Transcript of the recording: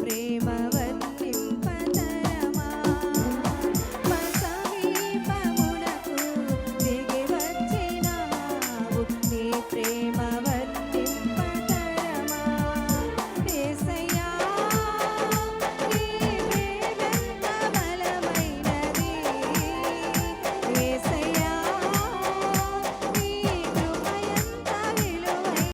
ప్రేమ.